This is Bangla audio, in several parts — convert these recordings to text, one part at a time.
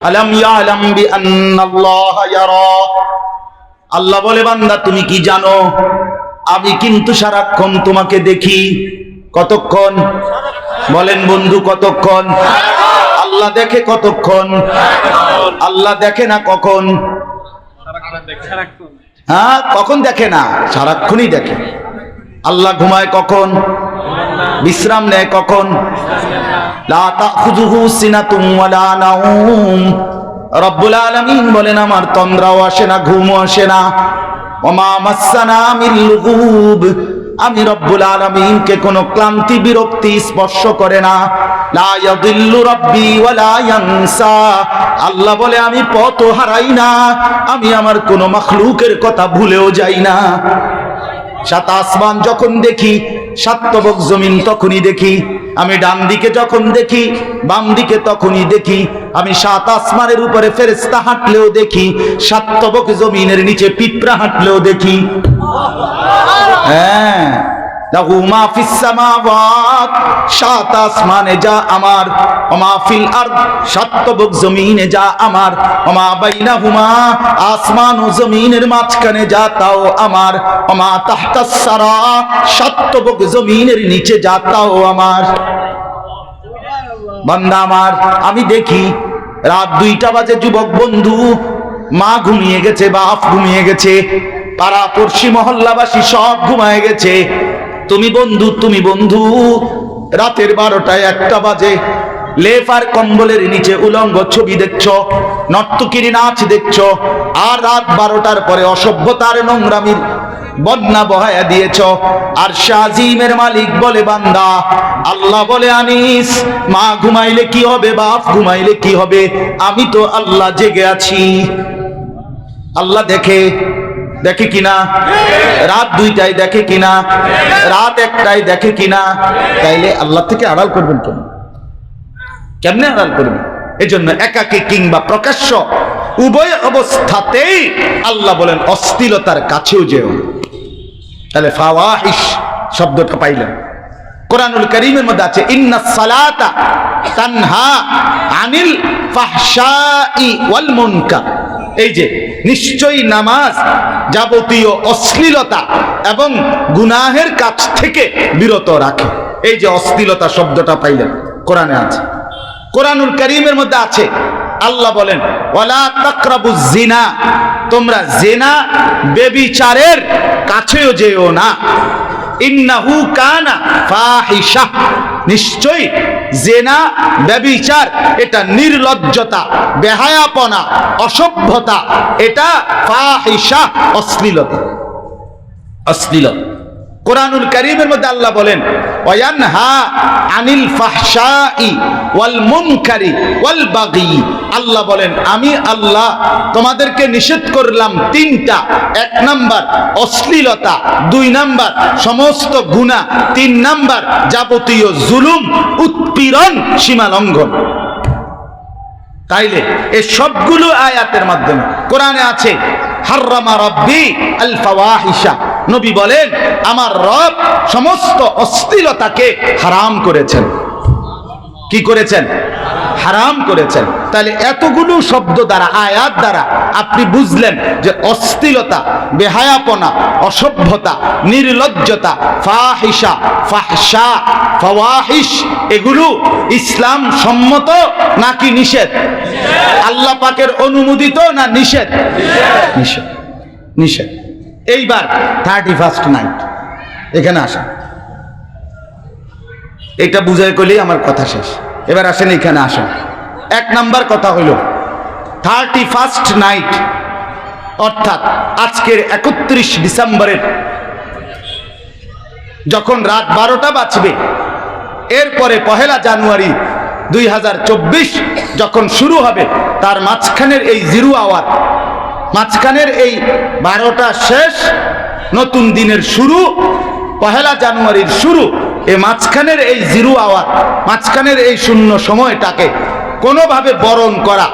আলম আল্লাহ বলে, বান্দা, তুমি কি জানো? আমি কিন্তু সারাক্ষণ তোমাকে দেখি। কতক্ষণ? বলেন বন্ধু, কতক্ষণ? আল্লাহ দেখে কতক্ষণ? আল্লাহ দেখে না কখন? হ্যাঁ কখন দেখে না? সারাক্ষণই দেখে। আল্লাহ ঘুমায় কখন? বিশ্রাম নেয় কখন? রব্বুল আলামিন বলেন, আমার তন্দ্রাও আসে না, ঘুমও আসে না। আমি রব্বুল আলামিনকে কোনো ক্লান্তি, বিরক্তি, স্পর্শ করে না। আল্লাহ বলে, আমি পথ হারাই না। আমি আমার কোনো মাখলুকের কথা ভুলেও যাই না। সাত আসমান যখন দেখি সাতবক জমিন তখনই দেখি, আমি ডান দিকে যখন দেখি, বাম দিকে তখনই দেখি, আমি সাত আসমানের উপরে ফেরেস্তা হাঁটলেও দেখি সাতবক জমিনের নিচে পিঁপড়া হাঁটলেও দেখি। হ্যাঁ। যা আমার যা আমার আসমান ও জমিনের মাঝখানে যা তাও আমার জমিনের নিচে যা তাও আমার। বান্দা আমার, আমি দেখি রাত দুইটা বাজে যুবক বন্ধু, মা ঘুমিয়ে গেছে, বাপ ঘুমিয়ে গেছে পাড়া পড়শি মহল্লাবাসী সব ঘুমায় গেছে। তুমি বন্ধু তুমি বন্ধু। রাতের বারোটায় একটা বাজে। লেফ আর কম্বলের নিচে উলঙ্গ ছবি দেখছ, নর্তকিরি নাচ দেখছ, আর রাত বারোটার পরে অসভ্যতার নোংরামির বন্যা বহায়া দিয়েছ। আর শাজিমের মালিক বলে, বান্দা, আল্লাহ বলে, আনিস, মা ঘুমাইলে কি হবে, বাপ ঘুমাইলে কি হবে? আমি তো আল্লাহ জেগে আছি। আল্লাহ দেখে দেখে কিনা? রাত দুইটায় দেখে কিনা? রাত একটায় দেখে কিনা? তাইলে আল্লাহ থেকে আড়াল করবেন কেন? কেমনে আড়াল করবেন? এজন্য একাকে কিংবা প্রকাশ্য উভয় অবস্থাতেই আল্লাহ বলেন, অস্থিলতার কাছেও যেও। তাহলে ফাওয়াহিশ শব্দটা পাইলেন। কোরআনুল করিমের মধ্যে আছে, ইন্না সালাতা তানহা আনিল ফাহশাই ওয়াল মুনকার। এই যে নিশ্চয়ই নামাজ যাবতীয় অশ্লীলতা এবং গুনাহের কাছ থেকে বিরত রাখে। এই যে অশ্লীলতা শব্দটা পাইলেন, কোরআনে আছে। কোরআনুল করিমের মধ্যে আছে, আল্লাহ বলেন, ওয়ালা তাকরাবু জিনা তোমরা জেনা, বেবিচারের কাছেও যেও না। ইন্নাহু কানা ফাহিশা নিশ্চয়ই জেনা ব্যবিচার এটা নির্লজ্জতা বেহায়াপনা অসভ্যতা এটা ফাহিসা অশ্লীলতা। অশ্লীলতা। কোরআনুল করিমের মধ্যে আল্লাহ বলেন ওয়ানহা আনিল ফাহশাই ওয়াল মুনকারি ওয়াল বাগি। আল্লাহ বলেন, আমি আল্লাহ তোমাদেরকে নিষেধ করলাম তিনটা। এক নাম্বার, অশ্লীলতা। দুই নাম্বার, সমস্ত গুনাহ। তিন নাম্বার, যাবতীয় জুলুম, উৎপীড়ন, সীমা লঙ্ঘন। তাইলে এই সবগুলো আয়াতের মাধ্যমে কোরআনে আছে হাররামা রব্বি আল ফাওয়াহিশা নবী বলেন আমার রব সমস্ত অশ্লীলতাকে হারাম করেছেন। কি করেছেন? হারাম করেছেন। তাহলে এতগুলো শব্দ দ্বারা, আয়াত দ্বারা আপনি বুঝলেন যে অশ্লীলতা বেহায়াপনা, অসভ্যতা, নির্লজ্জতা ফাহিসা ফাহসা ফাওয়াহিশ, এগুলো ইসলাম সম্মত নাকি নিষেধ? আল্লাহ পাকের অনুমোদিত না নিষেধ? নিষেধ। নিষেধ। এইবার থার্টি ফার্স্ট নাইট এখানে আসা এটা বুঝাই করলেই আমার কথা শেষ। এবার আসেন এখানে আসেন। এক নাম্বার কথা হইল থার্টি ফার্স্ট নাইট অর্থাৎ আজকের একত্রিশ ডিসেম্বরের, যখন রাত বারোটা বাজবে, এরপরে পহেলা জানুয়ারি দুই হাজার চব্বিশ যখন শুরু হবে, তার মাঝখানের এই জিরো আওয়ার, মাঝখানের এই বারোটা শেষ, নতুন দিনের শুরু, পহেলা জানুয়ারির শুরু এই মাঝখানের এই জিরো আওয়ার মাঝখানের এই শূন্য সময়টাকে কোনোভাবে বরণ করা,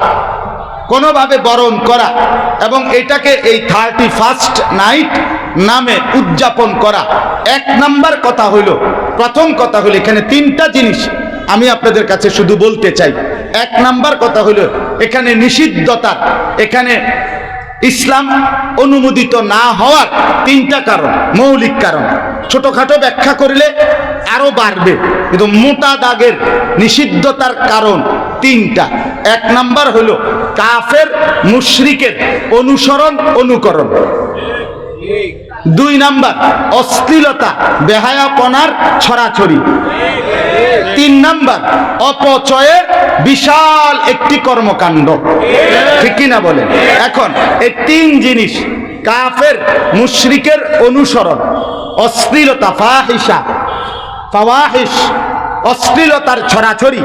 কোনোভাবে বরণ করা এবং এটাকে এই থার্টি ফার্স্ট নাইট নামে উদযাপন করা। এক নাম্বার কথা হইল, প্রথম কথা হইল, এখানে তিনটা জিনিস আমি আপনাদের কাছে শুধু বলতে চাই। এক নাম্বার কথা হলো এখানে নিষিদ্ধতার এখানে ইসলাম অনুমোদিত না হওয়ার তিনটা কারণ, মৌলিক কারণ। ছোটখাটো ব্যাখ্যা করলে আরও বাড়বে। কিন্তু মোটা দাগের নিষিদ্ধতার কারণ তিনটা। এক নাম্বার হলো কাফের মুশরিকের অনুসরণ, অনুকরণ। দুই নাম্বার, অশ্লীলতা, বেহায়াপনার ছড়াছড়ি। তিন নাম্বার, অপচয়ের বিশাল একটি কর্মকাণ্ড। ঠিক কিনা বলেন? এখন, এই তিন জিনিস, কাফের মুশরিকের অনুসরণ। অশ্লীলতা ফাহিসা ফাওয়াহিস অশ্লীলতার ছড়াছড়ি।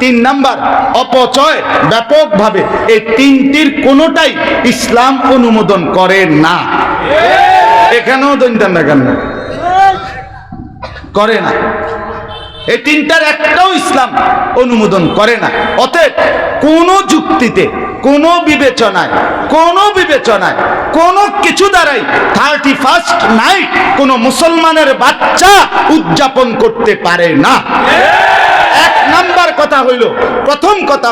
তিন নাম্বার, অপচয় ব্যাপকভাবে। এই তিনটির কোনোটাই ইসলাম অনুমোদন করে না। এখানেও দৈন্তান না করে না। এই তিনটার একটাও ইসলাম অনুমোদন করে না। অতএব কোনো যুক্তিতে কোন বিবেচনায়, কোনো বিবেচনায়, কোনো কিছু দ্বারাই থার্টি ফার্স্ট নাইট কোনো মুসলমানের বাচ্চা উদযাপন করতে পারে না। এক কথা প্রথম কথা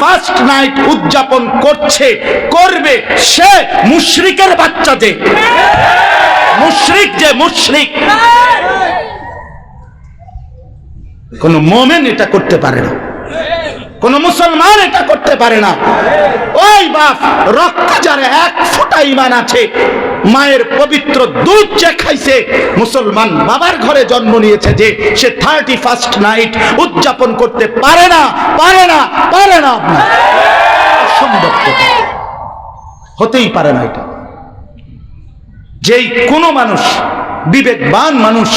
ফার্স্ট নাইট উদযাপন করছে, করবে সে বাচ্চা যে। যে কোন মোমেন এটা করতে পারে না। কোন মুসলমান এটা করতে পারে না। ওই বাপ রক্ত যারে এক ফোঁটা ইমান আছে, মায়ের পবিত্র দুধ যে খাইছে, মুসলমান বাবার ঘরে জন্ম নিয়েছে যে সে থার্টি ফার্স্ট নাইট উদযাপন করতে পারে না পারে না পারে না। অসম্ভব হতেই পারে না এটা। যেই কোনো মানুষ, বিবেকবান মানুষ,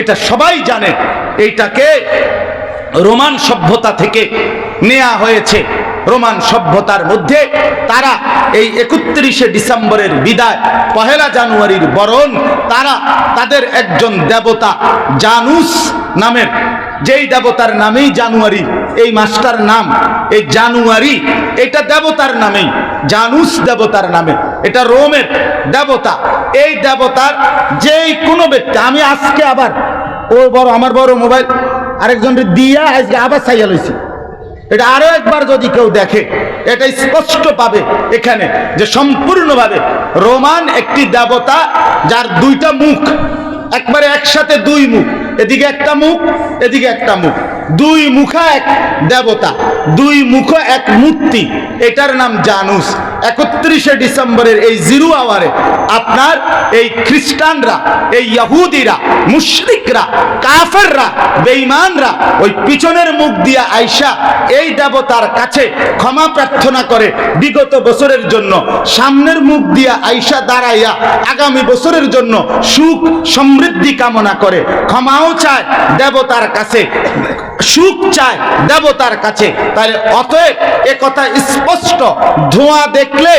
এটা সবাই জানে, এইটাকে রোমান সভ্যতা থেকে নেওয়া হয়েছে। রোমান সভ্যতার মধ্যে তারা এই একত্রিশে ডিসেম্বরের বিদায়, পহেলা জানুয়ারির বরণ, তারা তাদের একজন দেবতা জানুস নামের। যেই দেবতার নামেই জানুয়ারি, এই মাসটার নাম, এই জানুয়ারি, এটা দেবতার নামেই, জানুস দেবতার নামে। এটা রোমের দেবতা। এই দেবতার যেই কোনো ব্যক্তি, আমি আজকে আবার, ও বড়, আমার বড় মোবাইল আরেকজন দিয়া আজকে আবার সাইয়া লইছি। এটা আরও একবার যদি কেউ দেখে, এটা স্পষ্ট পাবে এখানে যে সম্পূর্ণভাবে রোমান একটি দেবতা যার দুইটা মুখ, একবারে একসাথে দুই মুখ, এদিকে একটা মুখ, এদিকে একটা মুখ। দুই মুখা এক দেবতা, দুই মুখ এক মূর্তি, এটার নাম জানুস। একত্রিশে ডিসেম্বরের এই জিরো আওয়ারে আপনার এই খ্রিস্টানরা, এই ইয়াহুদিরা, মুশরিকরা, কাফেররা, বেঈমানরা ওই পিছনের মুখ দিয়া আইসা এই দেবতার কাছে ক্ষমা প্রার্থনা করে বিগত বছরের জন্য, সামনের মুখ দিয়া আইসা দাঁড়াইয়া আগামী বছরের জন্য সুখ সমৃদ্ধি কামনা করে ক্ষমাও চায় দেবতার কাছে। সুখ চায় দেবতার কাছে। তাহলে অতএব এ কথা স্পষ্ট। ধোঁয়া দেখলে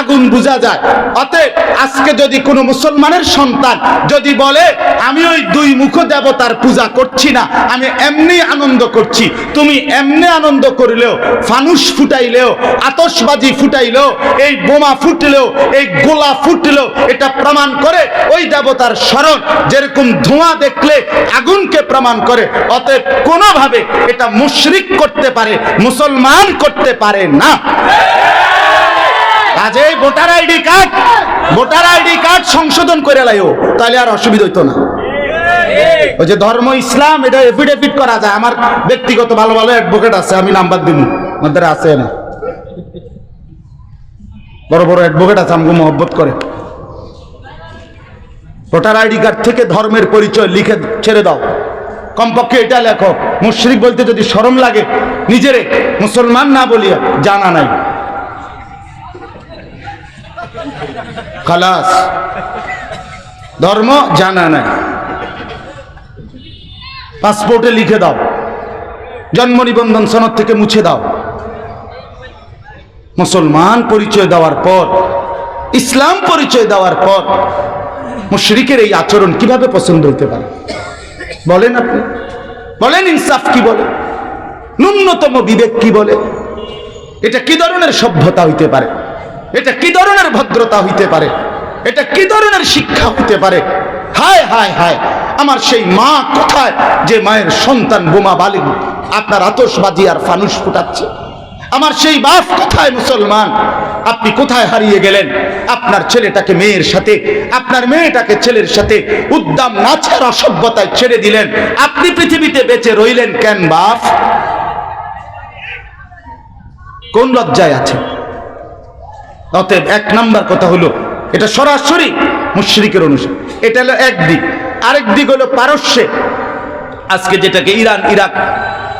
আগুন বোঝা যায়। অতএব আজকে যদি কোনো মুসলমানের সন্তান যদি বলে, আমি ওই দুই মুখ দেবতার পূজা করছি না, আমি এমনি আনন্দ করছি। তুমি এমনি আনন্দ করলেও ফানুস ফুটাইলেও, আতশবাজি ফুটাইলেও, এই বোমা ফুটলেও, এই গোলা ফুটলেও, এটা প্রমাণ করে ওই দেবতার স্মরণ। যেরকম ধোঁয়া দেখলে আগুনকে প্রমাণ করে, অতএব কোনোভাবে এটা মুশরিক করতে পারে, মুসলমান করতে পারে না। কাজেই voter ID card, voter ID card সংশোধন করে লাইও, তাহলে আর অসুবিধা হইতো না। ওই যে ধর্ম, ইসলাম, এটা এফিডেভিট করা যায়। আমার ব্যক্তিগত ভালো ভালো অ্যাডভোকেট আছে, আমি নাম্বার দিব আমাদের আছে না। বড় বড় অ্যাডভোকেট আছে, আমাকে মহব্বত করে। ভোটার আইডি কার্ড থেকে ধর্মের পরিচয় লিখে ছেড়ে দাও। কমপক্ষে এটা লেখো। মুশরিক বলতে যদি শরম লাগে, নিজেরে মুসলমান না বলিয়া জানা নাই। খালাস। ধর্ম জানা নাই। পাসপোর্টে লিখে দাও। জন্ম নিবন্ধন সনদ থেকে মুছে দাও। মুসলমান পরিচয় দেওয়ার পর, ইসলাম পরিচয় দেওয়ার পর, মুশরিকের এই আচরণ কীভাবে পছন্দ হইতে পারে? বলেন আপনি। বলেন ইনসাফ কি বলে? ন্যূনতম বিবেক কি বলে? এটা কি ধরনের সভ্যতা হইতে পারে? এটা কি ধরনের ভদ্রতা হইতে পারে? এটা কি ধরনের শিক্ষা হইতে পারে? হায় হায় হায়, আমার সেই মা কোথায়? যে মায়ের সন্তান বোমা বালিন আপনার আতসবাজি আর ফানুস ফুটাচ্ছে। আমার সেই বাপ কোথায় মুসলমান? আপনি কোথায় হারিয়ে গেলেন? আপনার ছেলেটাকে মেয়ের সাথে, আপনার মেয়েটাকে ছেলের সাথে উদ্দাম, নাচের, অসভ্যতায় ছেড়ে দিলেন। আপনি পৃথিবীতে বেঁচে রইলেন কেন বাপ? কোন লজ্জায় আছে অতএব এক নাম্বার কথা হলো, এটা সরাসরি মুশরিকের অনুসার। এটা হলো একদিক আরেক দিক হলো পারস্যে। আজকে যেটাকে ইরান, ইরাক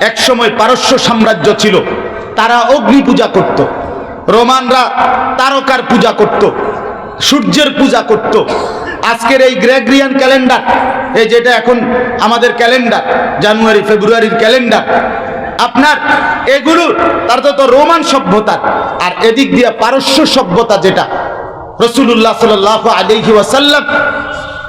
এক সময় পারস্য সাম্রাজ্য ছিল। তারা অগ্নি পূজা করত। রোমানরা তারকার পূজা করত, সূর্যের পূজা করত। আজকের এই গ্রেগরিয়ান ক্যালেন্ডার, এই যেটা এখন আমাদের ক্যালেন্ডার, জানুয়ারি, ফেব্রুয়ারির ক্যালেন্ডার, আপনার এগুলো, তার তো রোমান সভ্যতার আর এদিক দিয়ে পারস্য সভ্যতা যেটা রসুল্লাহ সাল আলহি ওয়াসাল্লাম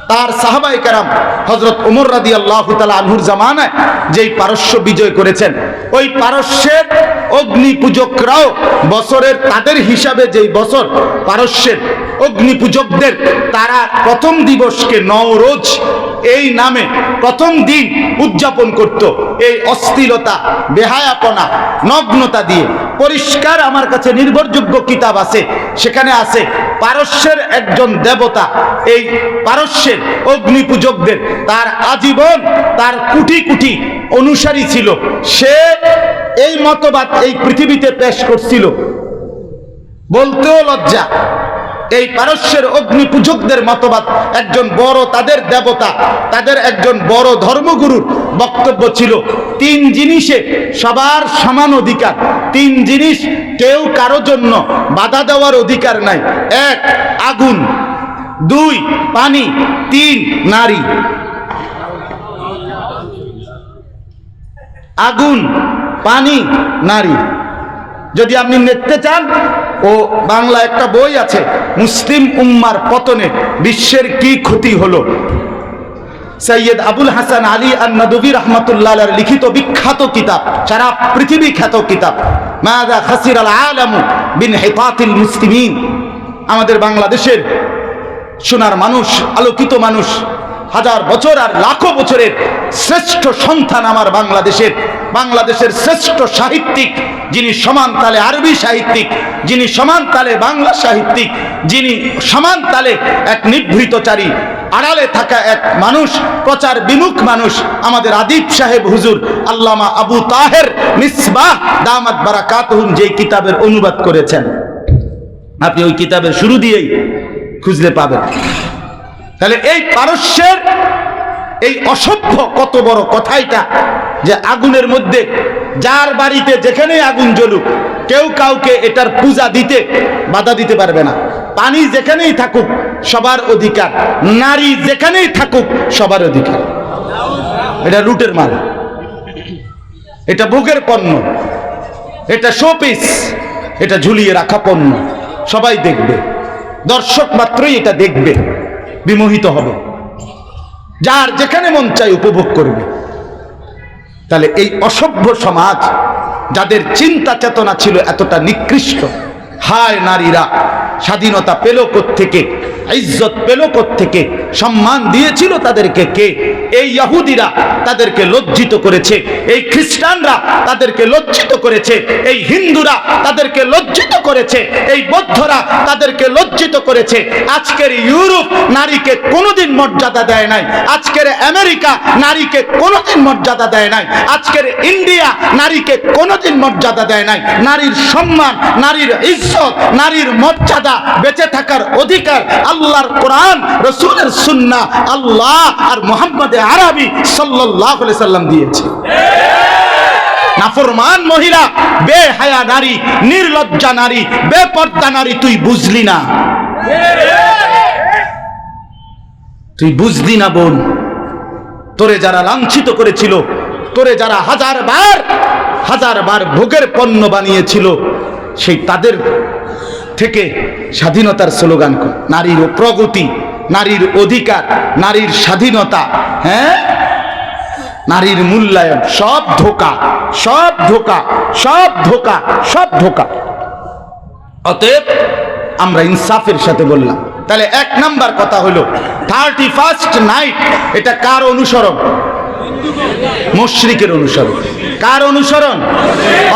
তার সাহাবাই কারাম হজরত উমর রাদি আল্লাহ আনহুর জামানায় যেই পারস্য বিজয় করেছেন, ওই পারস্যের অগ্নি পূজকরাও বছরের তাদের হিসাবে যেই বছর পারস্যের অগ্নি পূজকদের তারা প্রথম দিবসকে নওরোজ এই নামে প্রথম দিন উদযাপন করত। এই অস্থিরতা বেহায়াপনা, নগ্নতা দিয়ে। পরিষ্কার আমার কাছে নির্ভরযোগ্য কিতাব আছে। সেখানে আছে, পারস্যের একজন দেবতা। এই পারস্যের অগ্নি পূজকদের তার আজীবন তার কুটি কুটি অনুসারী ছিল। সে এই মতবাদ এই পৃথিবীতে পেশ করছিল। বলতেও লজ্জা। এই পারস্যের অগ্নি পূজকদের মতবাদ একজন বড় তাদের দেবতা, তাদের একজন বড় ধর্মগুরুর বক্তব্য ছিল। তিন জিনিসে সবার সমান অধিকার, তিন জিনিস কেউ কারও জন্য বাধা দেওয়ার অধিকার নাই। এক, আগুন। দুই, পানি। তিন, নারী। আগুন, পানি, নারী। যদি আপনি দেখতে চান ও বাংলা একটা বই আছে, মুসলিম উম্মার পতনে বিশ্বের কি ক্ষতি হলো? সৈয়দ আবুল হাসান আলী আর নদী রহমতুল্লাহ লিখিত বিখ্যাত কিতাব, সারা পৃথিবী খ্যাত কিতাব। মাদা খাসির আল আলামু বিন হেফাতিল মুসলিমিন। আমাদের বাংলাদেশের সোনার মানুষ, আলোকিত মানুষ হাজার বছর আর লাখো বছরের শ্রেষ্ঠ সন্তান আমার বাংলাদেশের। বাংলাদেশের শ্রেষ্ঠ সাহিত্যিক, যিনি সমান তালে আরবি সাহিত্যিক, যিনি সমান তালে বাংলা সাহিত্যিক, যিনি সমান তালে এক নিভৃতচারী, আড়ালে থাকা এক মানুষ, প্রচার বিমুখ মানুষ, আমাদের আদিব সাহেব হুজুর আল্লামা আবু তাহের মিসবাহ দামাত বারাকাতহুম যে কিতাবের অনুবাদ করেছেন। আপনি ওই কিতাবের শুরু দিয়েই খুঁজলে পাবেন। তাহলে এই পারস্যের এই অসভ্য কত বড় কথাইটা যে আগুনের মধ্যে যার বাড়িতে যেখানেই আগুন জ্বলুক, কেউ কাউকে এটার পূজা দিতে বাধা দিতে পারবে না। পানি যেখানেই থাকুক, সবার অধিকার। নারী যেখানেই থাকুক, সবার অধিকার। এটা রুটের মাল। এটা বুকের পণ্য। এটা শোপিস। এটা ঝুলিয়ে রাখা পণ্য। সবাই দেখবে। দর্শক মাত্রই এটা দেখবে। বিমোহিত হবে। যার যেখানে মন চাই উপভোগ করবে। তাহলে এই অসভ্য সমাজ, যাদের চিন্তা চেতনা ছিল এতটা নিকৃষ্ট, হায় নারীরা, স্বাধীনতা পেল থেকে ইজ্জত পেল থেকে সম্মান দিয়েছিল তাদেরকে কে? এই ইহুদিরা তাদেরকে লজ্জিত করেছে। এই খ্রিস্টানরা তাদেরকে লজ্জিত করেছে। এই হিন্দুরা তাদেরকে লজ্জিত করেছে। এই বৌদ্ধরা তাদেরকে লজ্জিত করেছে। আজকের ইউরোপ নারীকে কোনোদিন মর্যাদা দেয় নাই। আজকের আমেরিকা নারীকে কোনোদিন মর্যাদা দেয় নাই। আজকের ইন্ডিয়া নারীকে কোনোদিন মর্যাদা দেয় নাই। নারীর সম্মান, নারীর ইজ্জত, নারীর মর্যাদা বেঁচে থাকার অধিকার আল্লাহর কোরআন, রসুলের সুন্না আল্লাহ আর মোহাম্মদ আরবি সাল্লাহ সাল্লাম দিয়েছে। নাফরমান মহিলা, বেহায়া নারী, নির্লজ্জা নারী, বেপর্দা নারী, তুই বুঝলি না। তুই বুঝলি না বোন, তোরে যারা লাঞ্ছিত করেছিল, তোরে যারা হাজার বার হাজার বার ভোগের পণ্য বানিয়েছিল, সেই তাদের থেকে স্বাধীনতার স্লোগান নারীর প্রগতি, নারীর অধিকার, নারীর স্বাধীনতা হ্যাঁ? নারীর মূল্যায়ন, সব ধোকা সব ধোকা সব ধোকা সব ধোকা। অতএব আমরা ইনসাফের সাথে বললাম। তাহলে এক নাম্বার কথা হলো থার্টি ফার্স্ট নাইট এটা কার অনুসরণ? মুশরিকের অনুসরণ। কার অনুসরণ?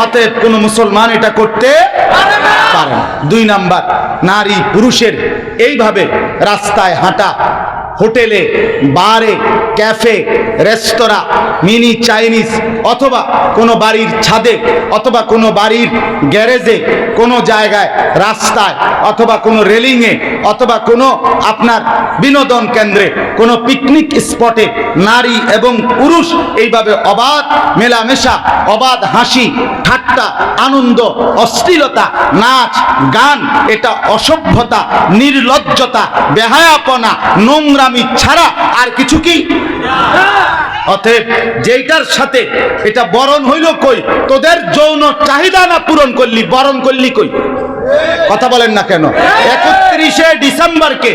অতএব কোন মুসলমান এটা করতে পারে না। দুই নাম্বার নারী পুরুষের এইভাবে রাস্তায় হাঁটা হোটেলে, বারে, ক্যাফে, রেস্তোরাঁ, মিনি চাইনিজ অথবা কোনো বাড়ির ছাদে অথবা কোনো বাড়ির গ্যারেজে, কোনো জায়গায়, রাস্তায় অথবা কোনো রেলিংয়ে অথবা কোনো আপনার বিনোদন কেন্দ্রে, কোনো পিকনিক স্পটে নারী এবং পুরুষ এইভাবে অবাধ মেলামেশা, অবাধ হাসি, ঠাট্টা, আনন্দ, অশ্লীলতা, নাচ, গান, এটা অসভ্যতা, নির্লজ্জতা, বেহায়াপনা নোংরামি ছাড়া আর কিছু কি? অতএব যেইটার সাথে এটা বরণ হইল কই? তোদের যৌন চাহিদা না পূরণ করলি, বরণ করলি কই? কথা বলেন না কেন? একত্রিশে ডিসেম্বরকে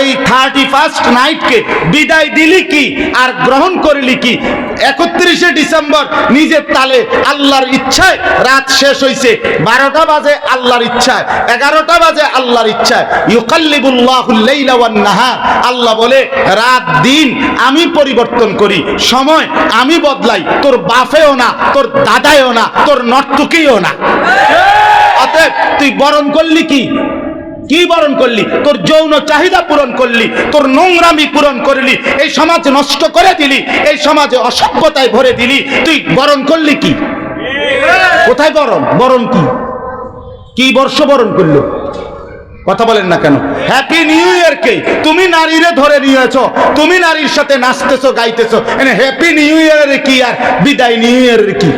এই থার্টি ফার্স্ট নাইটকে বিদায় দিলি কি আর গ্রহণ করলি কি? একত্রিশে ডিসেম্বর নিজের তালে আল্লাহর ইচ্ছায় রাত শেষ হইছে। বারোটা বাজে আল্লাহর ইচ্ছায়, এগারোটা বাজে আল্লাহর ইচ্ছায়। ইউকাল্লিবুল্লাহুল লাইলা ওয়ান আল্লাহ বলে, রাত, দিন আমি পরিবর্তন করি, সময় আমি বদলাই, তোর বাপেও না, তোর দাদায়ও না, তোর নর্তকেও না। অতএব তুই বরণ করলি কি? কি বরণ করলি? তোর যৌন চাহিদা পূরণ করলি, তোর নোংরামি পূরণ করলি, এই সমাজ নষ্ট করে দিলি, এই সমাজে অসভ্যতায় ভরে দিলি, তুই বরণ করলি কি? কোথায় বরণ? বরণ কি? কি বর্ষ বরণ করল? কথা বলেন না কেন? হ্যাপি নিউ ইয়ার কে? তুমি নারীরে ধরে নিয়েছো, তুমি নারীর সাথে নাচতেছো, গাইতেছো, এনে হ্যাপি নিউ ইয়ার কি আর? বিদায় নিউ ইয়ার কি?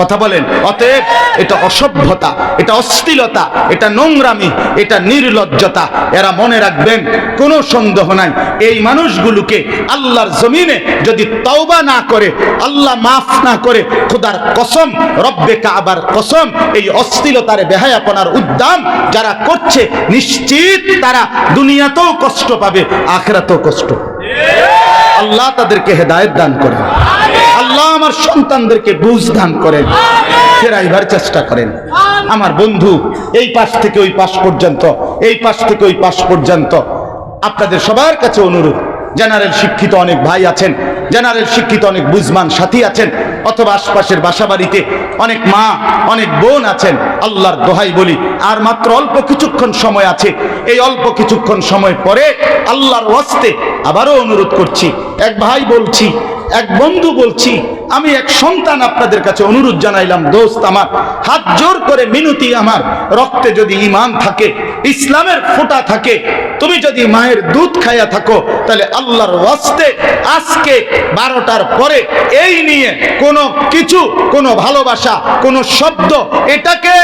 কথা বলেন, অতএব এটা অসভ্যতা, এটা অশ্লীলতা, এটা নোংরামি, এটা নির্লজ্জতা। এরা মনে রাখবেন, কোনো সন্দেহ নাই। এই মানুষগুলোকে আল্লাহর জমিনে যদি তওবা না করে, আল্লাহ মাফ না করে, খোদার কসম, রব্বে কাবার কসম, এই অশ্লীলতার বেহায়াপনার উদ্যাম যারা করছে, নিশ্চিত তারা দুনিয়াতেও কষ্ট পাবে, আখেরাতেও কষ্ট আল্লাহ তাদেরকে হেদায়েত দান আল্লাহ আমার সন্তানদেরকে বুঝ দান করেন, ফেরাইবার চেষ্টা করেন। আমার বন্ধু, এই পাশ থেকে ওই পাশ পর্যন্ত, এই পাশ থেকে ওই পাশ পর্যন্ত। আপনাদের সবার কাছে অনুরোধ, জেনারেল শিক্ষিত অনেক ভাই আছেন, জেনারেল শিক্ষিত অনেক বুঝমান সাথী আছেন, অথবা আশপাশের বাসাবাড়িতে অনেক মা, অনেক বোন আছেন, আল্লাহর দোহাই বলি, আর মাত্র অল্প কিছুক্ষণ সময় আছে। এই অল্প কিছুক্ষণ সময় পরে আল্লাহর ওয়াস্তে আবারও অনুরোধ করছি, এক ভাই বলছি এক বন্ধু বলছি, আমি এক সন্তান আপনাদের কাছে অনুরোধ জানাইলাম, দোস্ত আমার, হাত জোর করে মিনতি আমার, রক্তে যদি ইমান থাকে, ইসলামের ফোঁটা থাকে, তুমি যদি মায়ের দুধ খাইয়া থাকো, তাহলে আল্লাহর ওয়াস্তে আজকে বারোটার পরে এই নিয়ে কোনো কিছু, কোনো ভালোবাসা, কোনো শব্দ, এটাকে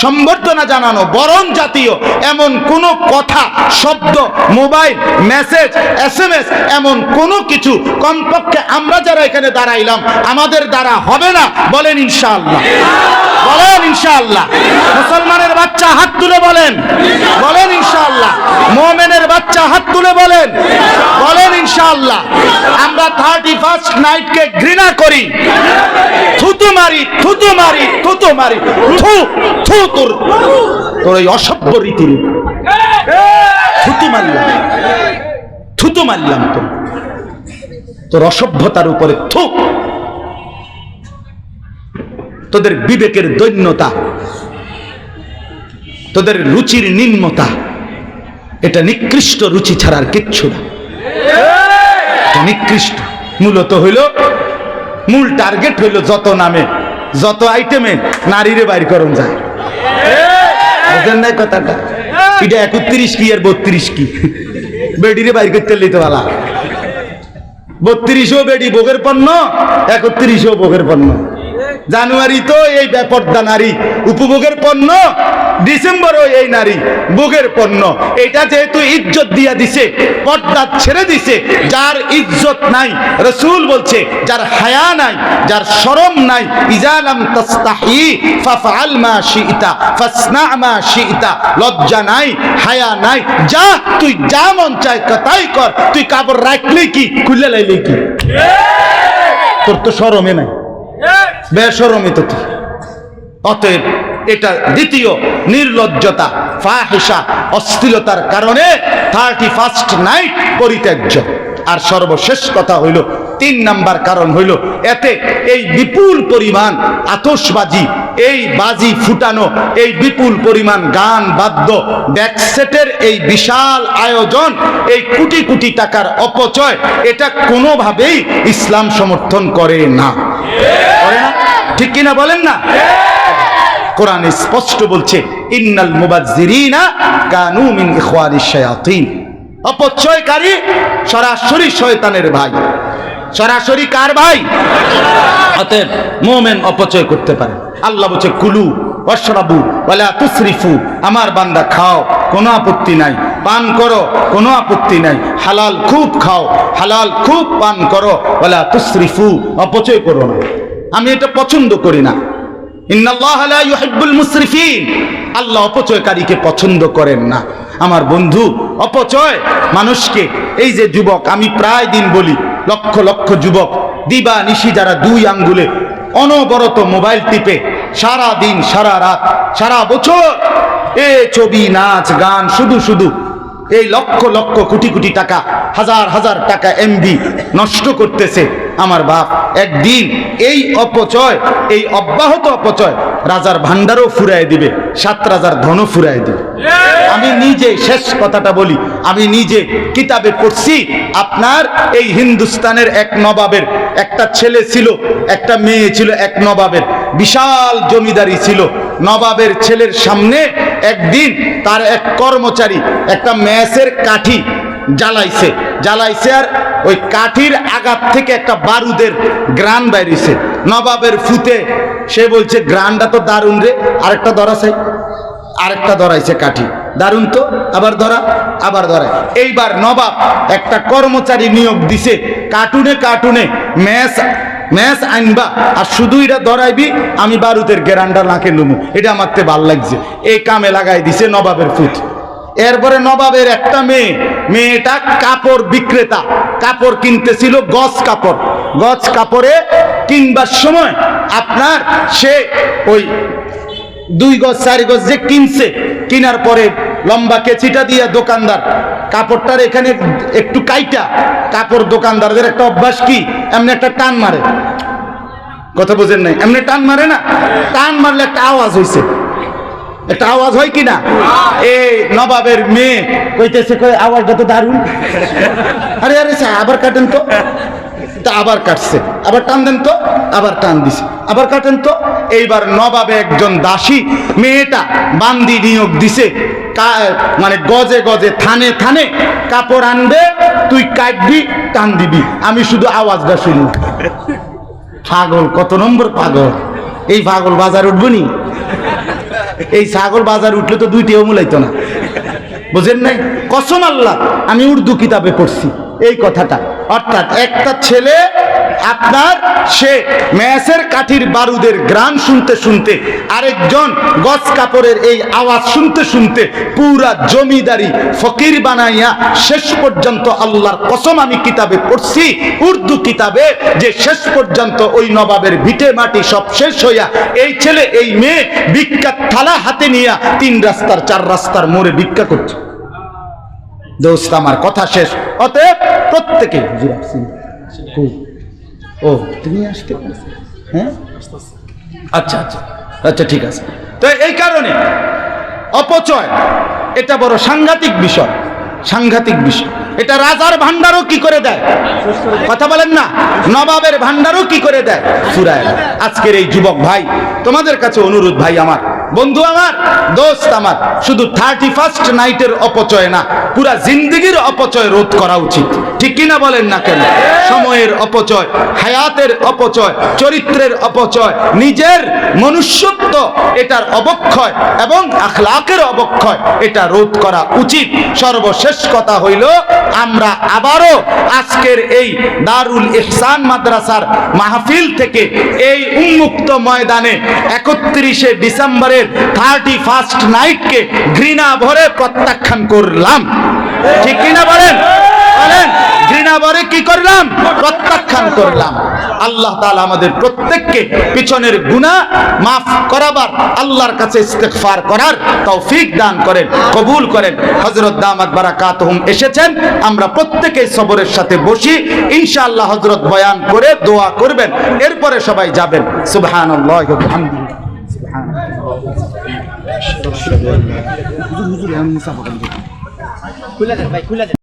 সম্বর্ধনা জানানো বরণ জাতীয়, এমন কোনো কথা, শব্দ, mobile, message S M S এমন কোনো কিছু কমপক্ষে আমরা যারা এখানে দাঁড়াইলাম, আমাদের দ্বারা হবে না, বলেন ইনশাআল্লাহ। বলেন ইনশাআল্লাহ। মুসলমানের বাচ্চা হাত তুলে বলেন। বলেন ইনশাআল্লাহ। মোমেনের বাচ্চা হাত তুলে বলেন। বলেন ইনশাআল্লাহ। আমরা থার্টি ফার্স্ট নাইটকে ঘৃণা করি। থুতু মারি থুতু মারি থুতু মারি। থু থু তোর তোর এই অসভ্য রীতির থুতু মারলাম। থুতু মারলাম তো তোর অসভ্যতার উপরে থু তোদের বিবেকের দৈন্যতা। তোদের রুচির নিম্নতা। এটা নিকৃষ্ট রুচি ছাড়ার কিচ্ছু না। নিকৃষ্ট। মূলত হইল, মূল টার্গেট হইল যত নামে, যত আইটেমে নারীরে বাইর করন যায়। বুঝলেন না কথাটা। এটা একত্রিশ কি আর বত্রিশ কি? বেডিরে বাইর করতে লইতে পালা। বত্রিশও বেডি ভোগের পণ্য একত্রিশও ভোগের পণ্য। জানুয়ারি তো এই ব্যাপারটা নারী। উপভোগের পণ্য ডিসেম্বরও এই নারী। ভোগের পণ্য। এটা যেহেতু ইজ্জত দিয়া দিছে পর্দা ছেড়ে দিছে যার ইজ্জত নাই রসুল বলছে যার হায়া নাই যার শরম নাই ইজালাম তাস্তাহি ফাফআল মা শিইতা ফাসনা মা শিইতা লজ্জা নাই হায়া নাই যা তুই যা মন চায় তাই কর তুই কাপড় রাখলি কি খুলে লাইলি কি? তোর তো শরমে নাই। বেসরমি তো তুই অতএব এটা দ্বিতীয় নির্লজ্জতা ফাহিসা অশ্লীলতার কারণে থার্টি ফার্স্ট নাইট পরিত্যাজ্য। আর সর্বশেষ কথা হইল, তিন নাম্বার কারণ হইল, এতে এই বিপুল পরিমাণ আতসবাজি এই বাজি ফুটানো, এই বিপুল পরিমাণ গান বাদ্য ব্যাকসেটের এই বিশাল আয়োজন, এই কোটি কোটি টাকার অপচয়, এটা কোনোভাবেই ইসলাম সমর্থন করে না। করে না? ঠিক কিনা বলেন না? কোরআন স্পষ্ট বলছে, ইন্নাল মুবাজ্জিরিনা কানু মিন ইখওয়ানিশ শায়াতিন। অপচয়কারী সরাসরি শয়তানের ভাই। সরাসরি কার ভাই? অতএব মোমেন অপচয় করতে পারে। আল্লাহ বলছে, কুলু অশরাবু ওয়ালা তুসরিফু। আমার বান্দা খাও, কোনো আপত্তি নাই। পান করো, কোনো আপত্তি নাই। হালাল খুব খাও, হালাল খুব পান করো, ওয়ালা তুসরিফু। অপচয় করো না। আমি এটা পছন্দ করি না। আল্লাহ অপচয়কারীকে পছন্দ করেন না। আমার বন্ধু, অপচয় মানুষকে। এই যে যুবক, আমি প্রায় দিন বলি, লক্ষ লক্ষ যুবক দিবা নিশি যারা দুই আঙ্গুলে অনবরত মোবাইল টিপে সারা দিন সারা রাত, সারা বছর এ ছবি, নাচ, গান, শুধু শুধু এই লক্ষ লক্ষ কোটি কোটি টাকা, হাজার হাজার টাকা এমবি নষ্ট করতেছে আমার বাপ। একদিন এই অপচয়, এই অব্যাহত অপচয় রাজার ভান্ডারও ফুরায় দিবে, সাত রাজার ধনও ফুরায় দিবে। আমি নিজে শেষ কথাটা বলি, আমি নিজে কিতাবে পড়ছি, আপনার এই হিন্দুস্তানের এক নবাবের, একটা ছেলে ছিল, একটা মেয়ে ছিল এক নবাবের, বিশাল জমিদারি ছিল, নবাবের ছেলের সামনে একদিন তার এক কর্মচারী একটা ম্যাচের কাঠি জ্বালাইছে। জ্বালাইছে আর ওই কাঠির আঘাত থেকে একটা বারুদের গ্রান বাইরেছে। নবাবের ফুতে সে বলছে, গ্রানটা তো দারুণ রে, আরেকটা ধরা চাই আরেকটা ধরাইছে কাঠি। দারুণ তো? আবার ধরা আবার ধরা এইবার নবাব একটা কর্মচারী নিয়োগ দিছে। কার্টুনে কার্টুনে ম্যাচ ম্যাচ আনবা আর শুধু এটা ধরাইবি, আমি বারুদের গেরান্ডা নাকে নুমু। এটা আমার তে ভালো লাগছে। এই কামে লাগাই দিছে নবাবের ফুট এরপরে নবাবের একটা মেয়ে, মেয়েটা কাপড় বিক্রেতা। কাপড় কিনতেছিল গছ কাপড়। গজ কাপড়ে কিনবার সময় আপনার সে ওই দুই গজ চার গজ যে কিনছে, কিনার পরে লম্বা কেচিটা দিয়ে দোকানদার। কাপড়টার এখানে একটু কাইটা। কাপড় দোকানদারদের একটা অভ্যাস কি? এমনি একটা টান মারে। কথা বোঝেন নাই? এমনি টান মারে না? টান মারলে একটা আওয়াজ হইছে। একটা আওয়াজ হয় কি না এই নবাবের মেয়ে কইতেছে কই, আওয়াজটা তো দারুণ। আরে আরে, আবার কাটেন তো। তা আবার কাটছে। আবার টান দেন তো, আবার টান দিছে। আবার কাটেন তো। এইবার নবাবে একজন দাসী মেয়েটা বান্দি নিয়োগ দিছে। মানে গজে গজে থানে থানে কাপড় আনবে, তুই কাটবি, টান দিবি। আমি শুধু আওয়াজটা শুনি। পাগল, কত নম্বর পাগল? এই পাগল বাজার উঠবো নি? এই ছাগল বাজার উঠলে তো দুইটিও মূলাইতো না। বুঝেন নাই? কসম আল্লাহ, আমি উর্দু কিতাবে পড়ছি। এই কথাটা। অর্থাৎ একটা ছেলে, আপনার সে ম্যাসের কাঠির বারুদের গ্রান শুনতে শুনতে আরেকজন গছ কাপড়ের এই আওয়াজ শুনতে শুনতে পুরা জমিদারি ফকির বানাইয়া শেষ পর্যন্ত আল্লাহর কসম আমি কিতাবে পড়ছি, উর্দু কিতাবে যে শেষ পর্যন্ত ওই নবাবের ভিটে মাটি সব শেষ হইয়া এই ছেলে, এই মেয়ে ভিক্ষা থালা হাতে নিয়া তিন রাস্তার, চার রাস্তার মোড়ে ভিক্ষা করছে। দোস্ত, আমার কথা শেষ। অতএব প্রত্যেকে হুজুর আসছেন। ও, তুমি আসতে? হ্যাঁ? আচ্ছা আচ্ছা আচ্ছা ঠিক আছে। তো এই কারণে অপচয়, এটা বড় সাংঘাতিক বিষয় সাংঘাতিক বিষয়। এটা রাজার ভান্ডারও কি করে দেয়? কথা বলেন না? নবাবের ভান্ডারও কি করে দেয়? ফুরায় না। আজকের এই যুবক ভাই, তোমাদের কাছে অনুরোধ ভাই আমার বন্ধু আমার, দোস্ত আমার, শুধু থার্টি ফার্স্ট নাইটের অপচয় না, পুরা জিন্দগির অপচয় রোধ করা উচিত। ঠিক কিনা বলেন না কেন? সময়ের অপচয়, হায়াতের অপচয়, চরিত্রের অপচয়, নিজের মনুষ্যত্ব, এটার অবক্ষয় এবং আখলাকের অবক্ষয়, এটা রোধ করা উচিত। সর্বশেষ কথা হইল, আমরা আবারও আজকের এই দারুল ইহসান মাদ্রাসার মাহফিল থেকে এই উন্মুক্ত ময়দানে একত্রিশে ডিসেম্বরের থার্টি ফার্স্ট নাইটকে ঘৃণা ভরে প্রত্যাখ্যান করলাম। ঠিক কিনা বলেন? কি করলাম? প্রত্যাখ্যান করলাম। আল্লাহ তাআলা আমাদের প্রত্যেককে পিছনের গুনাহ মাফ করাবার, আল্লাহর কাছে ইস্তেগফার করার দান করেন, কবুল করেন। হযরত দামাত বারাকাতুহুম এসেছেন, আমরা প্রত্যেকেই সবরের সাথে বসি, ইনশাআল্লাহ হজরত বয়ান করে দোয়া করবেন, এরপরে সবাই যাবেন। সুবহানাল্লাহি ওয়া বিহামদিহি খুলে দেন ভাই খুলে দেন।